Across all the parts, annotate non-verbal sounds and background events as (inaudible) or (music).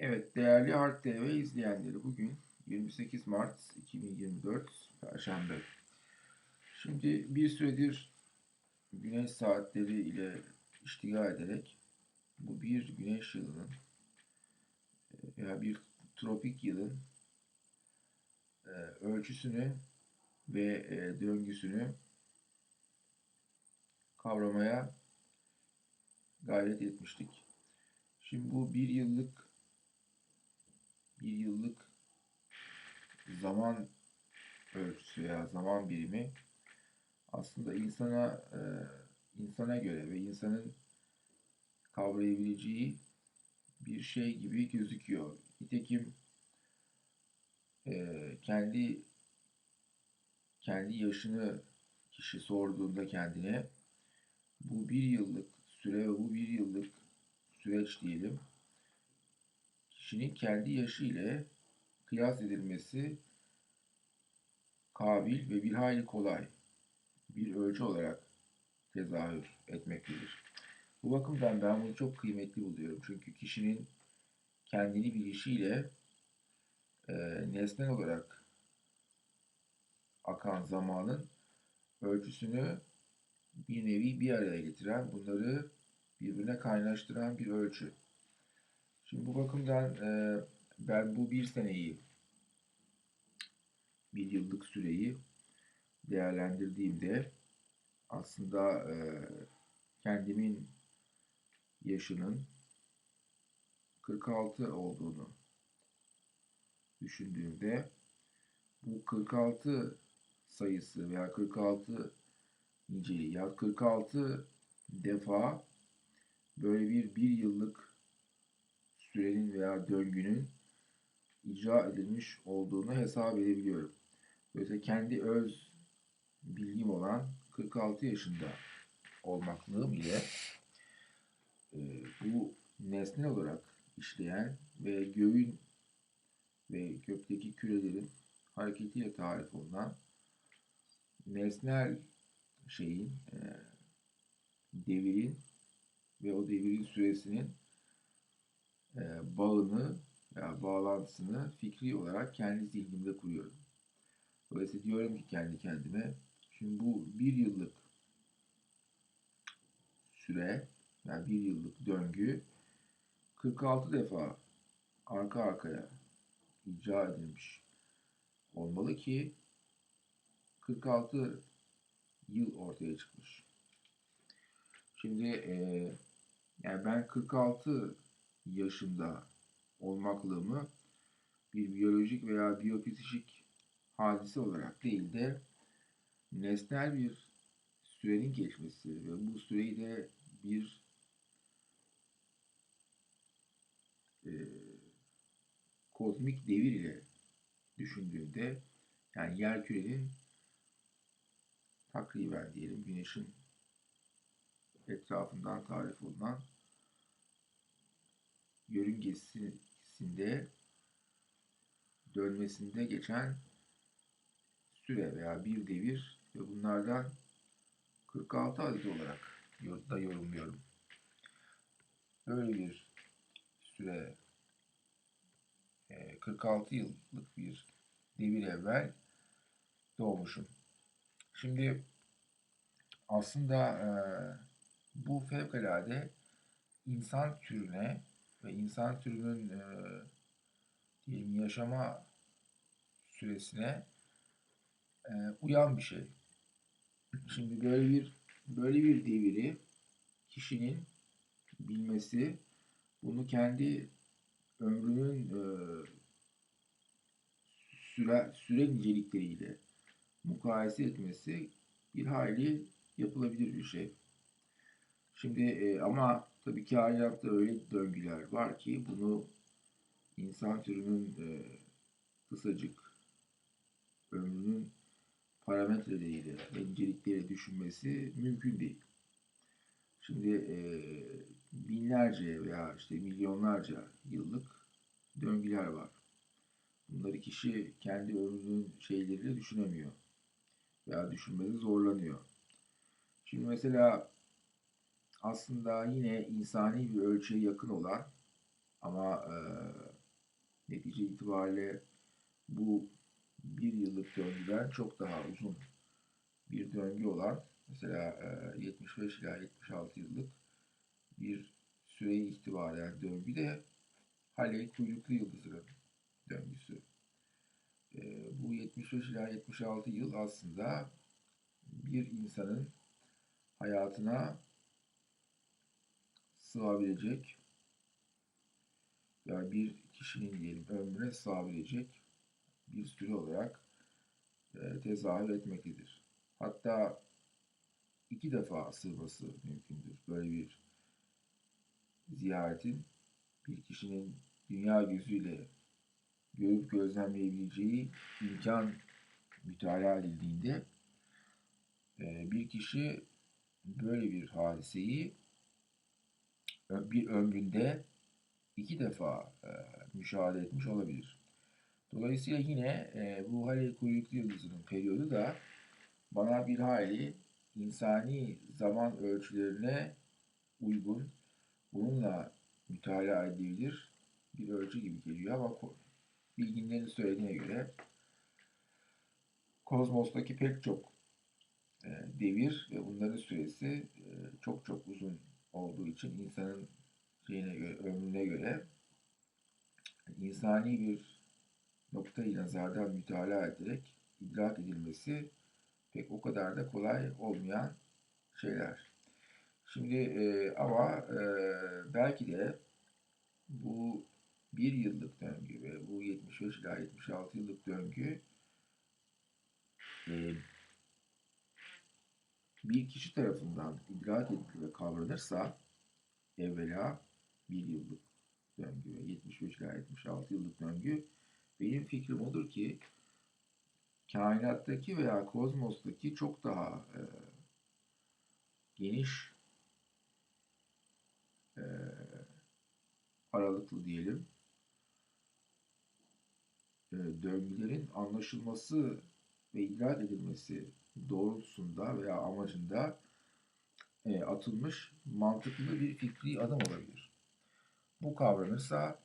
Evet değerli Harp TV izleyenleri bugün 28 Mart 2024 Perşembe. Şimdi bir süredir güneş saatleri ile iştigal ederek bu bir güneş yılının e, veya bir tropik yılın e, ölçüsünü ve e, döngüsünü kavramaya gayret etmiştik. Şimdi bu bir yıllık bir yıllık zaman ölçüsü veya zaman birimi aslında insana e, insana göre ve insanın kavrayabileceği bir şey gibi gözüküyor. Nitekim e, kendi kendi yaşını kişi sorduğunda kendine bu bir yıllık süre ve bu bir yıllık süreç diyelim kişinin kendi yaşı ile kıyas edilmesi kabil ve bir hayli kolay bir ölçü olarak tezahür etmektedir. Bu bakımdan ben bunu çok kıymetli buluyorum. Çünkü kişinin kendini bilişiyle e, nesnel olarak akan zamanın ölçüsünü bir nevi bir araya getiren, bunları birbirine kaynaştıran bir ölçü. Şimdi bu bakımdan e, ben bu bir seneyi, bir yıllık süreyi değerlendirdiğimde aslında e, kendimin yaşının 46 olduğunu düşündüğümde bu 46 sayısı veya 46 niceliği ya 46 defa böyle bir bir yıllık sürenin veya döngünün icra edilmiş olduğunu hesap edebiliyorum. Böylece kendi öz bilgim olan 46 yaşında olmaklığım ile e, bu nesne olarak işleyen ve göğün ve gökteki kürelerin hareketiyle tarif olunan nesnel şeyin, e, devirin ve o devirin süresinin e, bağını veya bağlantısını fikri olarak kendi zihnimde kuruyorum. Dolayısıyla diyorum ki kendi kendime, şimdi bu bir yıllık süre, yani bir yıllık döngü 46 defa arka arkaya icra edilmiş olmalı ki 46 yıl ortaya çıkmış. Şimdi e, yani ben 46 yaşında olmaklığımı bir biyolojik veya biyopsişik hadise olarak değil de nesnel bir sürenin geçmesi ve bu süreyi de bir e, kozmik devir ile düşündüğümde yani yer kürenin takriben diyelim güneşin etrafından tarif olunan yörüngesinde dönmesinde geçen süre veya bir devir ve bunlardan 46 adet olarak da yorumluyorum. Böyle bir süre 46 e, yıllık bir devir evvel doğmuşum. Şimdi aslında bu fevkalade insan türüne ve insan türünün e, diyelim yaşama süresine e, uyan bir şey. Şimdi böyle bir böyle bir deviri kişinin bilmesi, bunu kendi ömrünün e, süre, süre nicelikleriyle mukayese etmesi bir hayli yapılabilir bir şey. Şimdi e, ama tabii kainatta öyle döngüler var ki bunu insan türünün e, kısacık ömrünün parametreleriyle, incelikleriyle düşünmesi mümkün değil. Şimdi e, binlerce veya işte milyonlarca yıllık döngüler var. Bunları kişi kendi ömrünün şeyleriyle düşünemiyor. Veya düşünmede zorlanıyor. Şimdi mesela aslında yine insani bir ölçüye yakın olan ama e, netice itibariyle bu bir yıllık döngüden çok daha uzun bir döngü olan mesela e, 75 ila 76 yıllık bir süreyi ihtiva eden döngü de Halley kuyruklu yıldızının döngüsü. E, bu 75 ila 76 yıl aslında bir insanın hayatına sığabilecek yani bir kişinin diyelim ömrüne sığabilecek bir süre olarak e, tezahür etmektedir. Hatta iki defa sığması mümkündür. Böyle bir ziyaretin bir kişinin dünya gözüyle görüp gözlemleyebileceği imkan mütalaa edildiğinde e, bir kişi böyle bir hadiseyi bir ömründe iki defa e, müşahede etmiş olabilir. Dolayısıyla yine e, bu Halley kuyruklu yıldızının periyodu da bana bir hayli insani zaman ölçülerine uygun, bununla mütalaa edilebilir bir ölçü gibi geliyor ama bilginlerin söylediğine göre kozmostaki pek çok e, devir ve bunların süresi e, çok çok uzun olduğu için insanın şeyine göre, ömrüne göre insani bir noktayı nazardan mütalaa ederek idrak edilmesi pek o kadar da kolay olmayan şeyler. Şimdi e, ama e, belki de bu bir yıllık döngü ve bu 75 ila 76 yıllık döngü e, bir kişi tarafından idrak edilir ve kavranırsa evvela bir yıllık döngü ve 75 ila 76 yıllık döngü. Benim fikrim odur ki kainattaki veya kozmostaki çok daha e, geniş e, aralıklı diyelim. E, döngülerin anlaşılması ve idrak edilmesi doğrultusunda veya amacında e, atılmış mantıklı bir fikri adım olabilir. Bu kavranırsa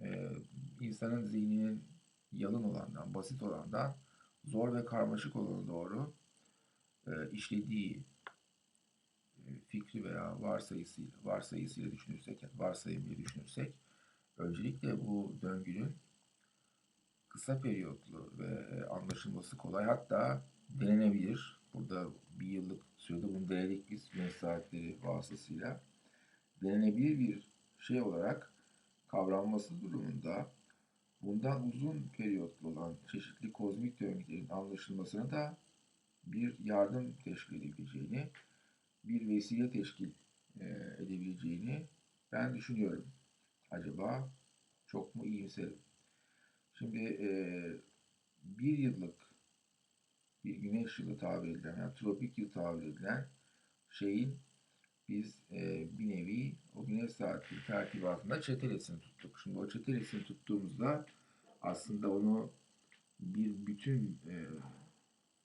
e, insanın zihninin yalın olandan, basit olandan zor ve karmaşık olana doğru e, işlediği e, fikri veya varsayısıyla, varsayısıyla düşünürsek, yani varsayımıyla düşünürsek, öncelikle bu döngünün kısa periyotlu ve anlaşılması kolay hatta denenebilir. Burada bir yıllık sürede bunu denedik biz güneş saatleri vasıtasıyla. Denenebilir bir şey olarak kavranması durumunda bundan uzun periyotlu olan çeşitli kozmik döngülerin anlaşılmasına da bir yardım teşkil edebileceğini, bir vesile teşkil e, edebileceğini ben düşünüyorum. Acaba çok mu iyimserim? Şimdi e, bir yıllık güneş yılı tabir edilen, yani tropik yıl tabir edilen şeyin biz e, bir nevi o güneş saati tertibatında çetelesini tuttuk. Şimdi o çetelesini tuttuğumuzda aslında onu bir bütün e,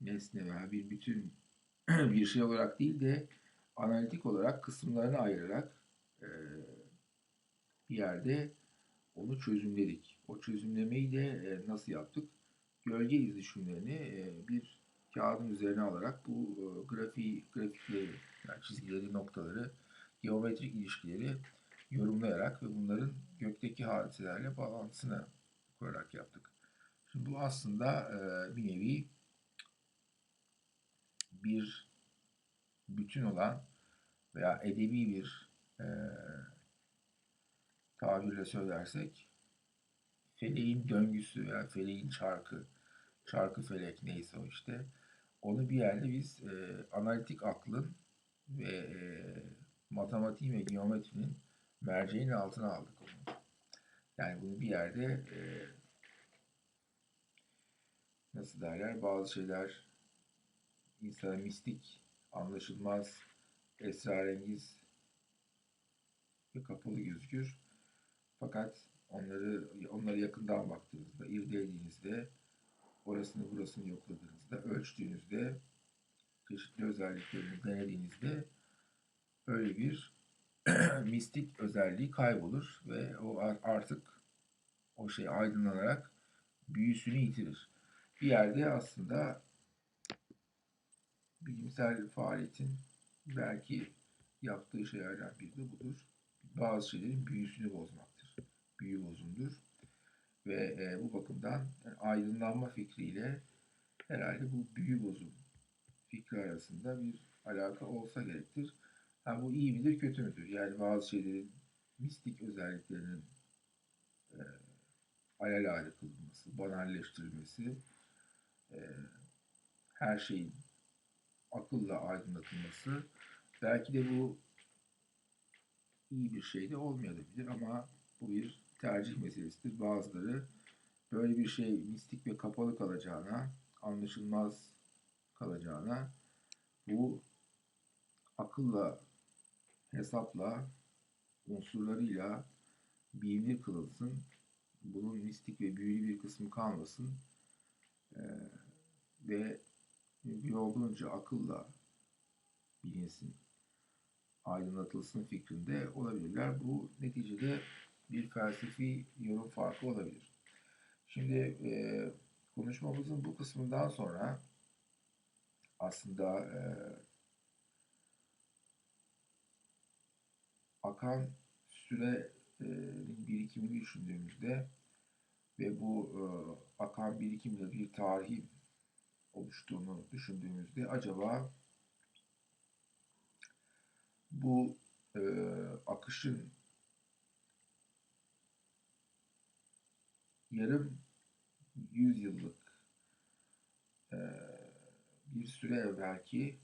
nesne veya bir bütün (clears throat) bir şey olarak değil de analitik olarak kısımlarını ayırarak e, bir yerde onu çözümledik. O çözümlemeyi de e, nasıl yaptık? Gölge iz düşümlerini e, bir kağıdın üzerine alarak bu e, grafiği, grafikleri, yani çizgileri, noktaları, geometrik ilişkileri yorumlayarak ve bunların gökteki hadiselerle bağlantısını kurarak yaptık. Şimdi bu aslında e, bir nevi bir bütün olan veya edebi bir e, tabirle söylersek feleğin döngüsü veya feleğin çarkı, çarkı felek neyse o işte onu bir yerde biz e, analitik aklın ve e, matematiğin ve geometrinin merceğinin altına aldık onu. Yani bunu bir yerde e, nasıl derler bazı şeyler insana mistik, anlaşılmaz, esrarengiz ve kapalı gözükür. Fakat onları onları yakından baktığınızda, irdelediğinizde, orasını burasını yokladığınızda, ölçtüğünüzde, çeşitli özelliklerini denediğinizde öyle bir (clears throat) mistik özelliği kaybolur ve o artık o şey aydınlanarak büyüsünü yitirir. Bir yerde aslında bilimsel faaliyetin belki yaptığı şeylerden biri de budur. Bazı şeylerin büyüsünü bozmaktır. Büyü bozumdur. Ve e, bu bakımdan yani aydınlanma fikriyle herhalde bu büyü bozum fikri arasında bir alaka olsa gerektir. Ha, bu iyi midir, kötü müdür? Yani bazı şeylerin mistik özelliklerinin e, alelade kılınması, banalleştirilmesi, e, her şeyin akılla aydınlatılması belki de bu iyi bir şey de olmayabilir ama bu bir tercih meselesidir. Bazıları böyle bir şey mistik ve kapalı kalacağına, anlaşılmaz kalacağına bu akılla, hesapla, unsurlarıyla bilinir kılınsın. Bunun mistik ve büyülü bir kısmı kalmasın. Ee, ve mümkün olduğunca akılla bilinsin, aydınlatılsın fikrinde olabilirler. Bu neticede bir felsefi yorum farkı olabilir. Şimdi e, konuşmamızın bu kısmından sonra aslında e, akan sürenin birikimini düşündüğümüzde ve bu e, akan birikimle bir tarihin oluştuğunu düşündüğümüzde acaba bu e, akışın yarım yüzyıllık e, bir süre evvelki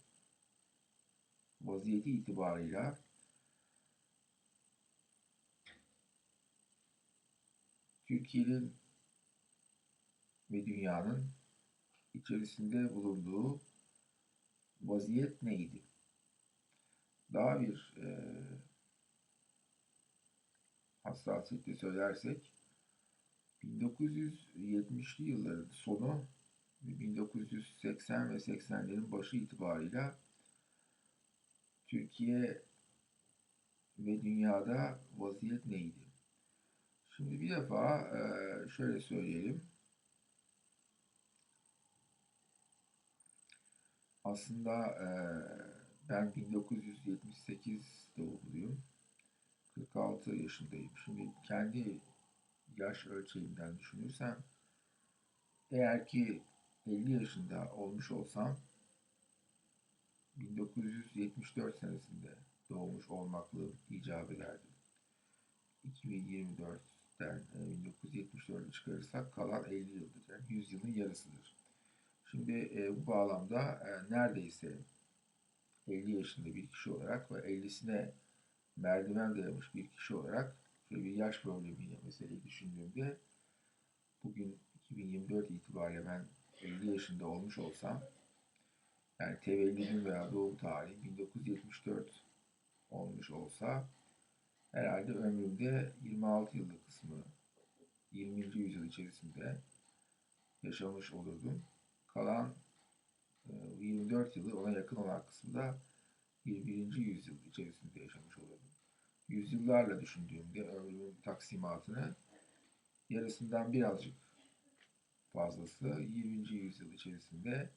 vaziyeti itibarıyla Türkiye'nin ve dünyanın içerisinde bulunduğu vaziyet neydi? Daha bir e, hassasiyetle söylersek 1970'li yılların sonu ve 1980 ve 80'lerin başı itibarıyla Türkiye ve dünyada vaziyet neydi? Şimdi bir defa e, şöyle söyleyelim. Aslında e, ben 1978 doğumluyum. 46 yaşındayım. Şimdi kendi yaş ölçeğimden düşünürsem eğer ki 50 yaşında olmuş olsam 1974 senesinde doğmuş olmakla icap ederdim. 2024'ten 1974'ü çıkarırsak kalan 50 yıldır. Yani 100 yılın yarısıdır. Şimdi e, bu bağlamda e, neredeyse 50 yaşında bir kişi olarak ve 50'sine merdiven dayamış bir kişi olarak yaş problemiyle meseleyi düşündüğümde bugün 2024 itibariyle ben 50 yaşında olmuş olsam yani tevellüdüm veya doğum tarihi 1974 olmuş olsa herhalde ömrümde 26 yıllık kısmı 20. yüzyıl içerisinde yaşamış olurdum. Kalan 24 yılı ona yakın olan kısımda 21. yüzyıl içerisinde yaşamış olurdum. Yüzyıllarla düşündüğümde ömrümün taksimatını yarısından birazcık fazlası 20. yüzyıl içerisinde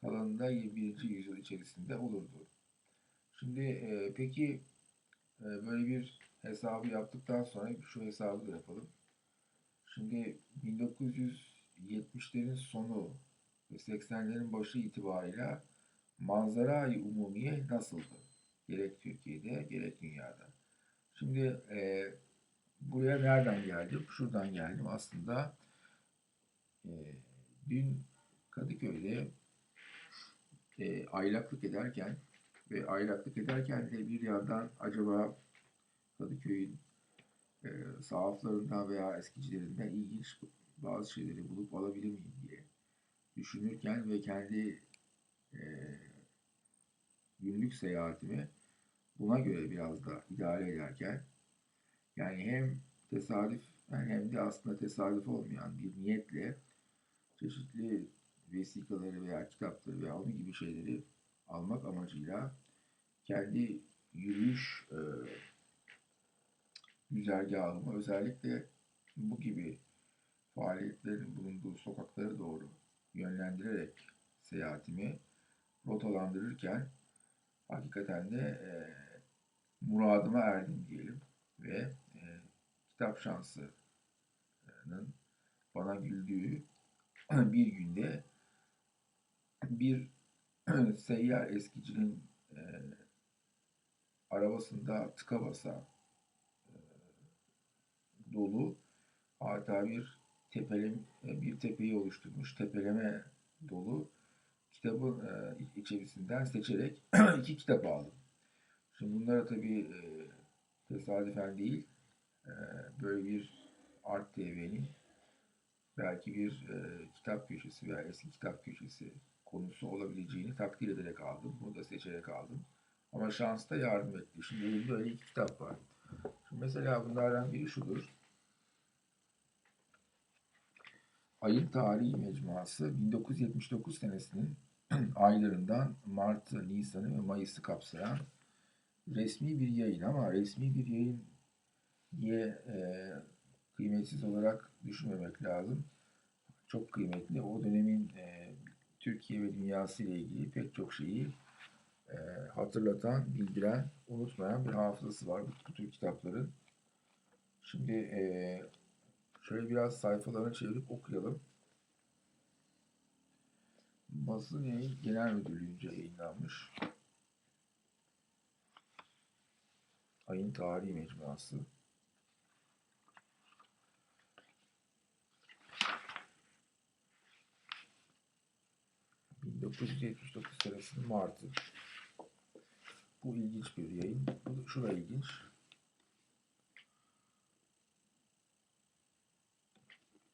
kalanında 21. yüzyıl içerisinde olurdu. Şimdi e, peki e, böyle bir hesabı yaptıktan sonra şu hesabı da yapalım. Şimdi 1970'lerin sonu ve 80'lerin başı itibarıyla manzara-i umumiye nasıldı? Gerek Türkiye'de gerek dünyada. Şimdi e, buraya nereden geldim? Şuradan geldim. Aslında e, dün Kadıköy'de e, aylaklık ederken ve aylaklık ederken de bir yandan acaba Kadıköy'ün e, sahaflarından veya eskicilerinden ilginç bazı şeyleri bulup alabilir miyim diye düşünürken ve kendi e, günlük seyahatimi buna göre biraz da idare ederken yani hem tesadüf yani hem de aslında tesadüf olmayan bir niyetle çeşitli vesikaları veya kitapları veya onun gibi şeyleri almak amacıyla kendi yürüyüş e, güzergahımı özellikle bu gibi faaliyetlerin bulunduğu sokaklara doğru yönlendirerek seyahatimi rotalandırırken hakikaten de e, muradıma erdim diyelim ve e, kitap şansının bana güldüğü (clears throat) bir günde bir (clears throat) seyyar eskicinin e, arabasında tıka basa e, dolu adeta bir tepelem e, bir tepeyi oluşturmuş tepeleme dolu kitabın e, içerisinden seçerek (clears throat) iki kitap aldım. Şimdi bunlara tabii e, tesadüfen değil e, böyle bir Art TV'nin belki bir e, kitap köşesi veya eski kitap köşesi konusu olabileceğini takdir ederek aldım. Bunu da seçerek aldım. Ama şans da yardım etti. Şimdi elimde öyle iki kitap var. Şimdi mesela bunlardan biri şudur. Ayın Tarihi Mecmuası 1979 senesinin (clears throat) aylarından Mart'ı, Nisan'ı ve Mayıs'ı kapsayan resmi bir yayın ama resmi bir yayın diye e, kıymetsiz olarak düşünmemek lazım. Çok kıymetli. O dönemin e, Türkiye ve dünyası ile ilgili pek çok şeyi e, hatırlatan, bildiren, unutmayan bir hafızası var bu, bu tür kitapların. Şimdi e, şöyle biraz sayfalarını çevirip okuyalım. Basın Yayın Genel Müdürlüğü'nce yayınlanmış. Ayın Tarihi Mecmuası. ...1979 senesinin Mart'ı. Bu ilginç bir yayın. Bu, şu da ilginç.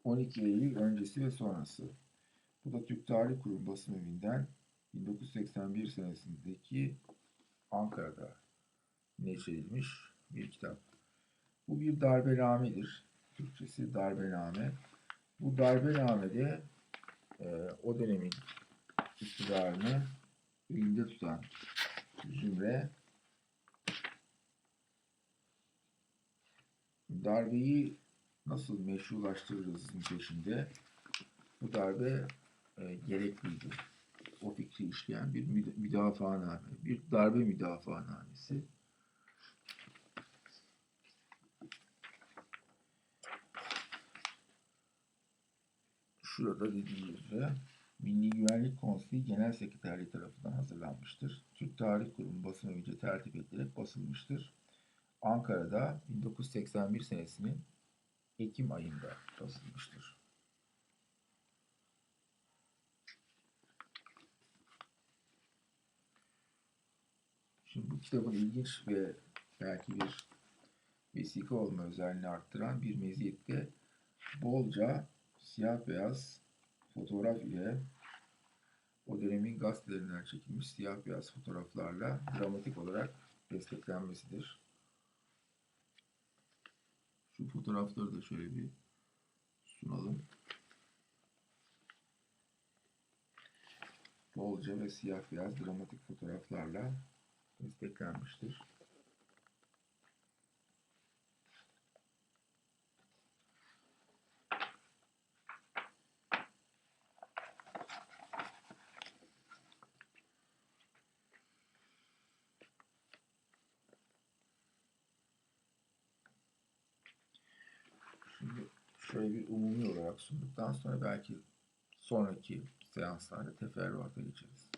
...12 Eylül öncesi ve sonrası. Bu da Türk Tarih Kurumu basım evinden 1981 senesindeki Ankara'da neşredilmiş bir kitap. Bu bir darbenamedir. Türkçesi darbename. Bu darbenamede e, o dönemin iktidarını elinde tutan Zümre darbeyi nasıl meşrulaştırırızın peşinde bu darbe e, gerekliydi. O fikri işleyen bir müd- müdafaaname, bir darbe müdafaanamesi. Şurada dediğim üzere Milli Güvenlik Konseyi Genel Sekreterliği tarafından hazırlanmıştır. Türk Tarih Kurumu basın önce tertip edilerek basılmıştır. Ankara'da 1981 senesinin Ekim ayında basılmıştır. Şimdi bu kitabın ilginç ve belki bir vesika olma özelliğini arttıran bir meziyette bolca siyah beyaz fotoğraf ile o dönemin gazetelerinden çekilmiş siyah beyaz fotoğraflarla dramatik olarak desteklenmesidir. Şu fotoğrafları da şöyle bir sunalım. Bolca ve siyah beyaz dramatik fotoğraflarla desteklenmiştir. Şimdi şöyle bir umumi olarak sunduktan sonra belki sonraki seanslarda teferruata geçeriz.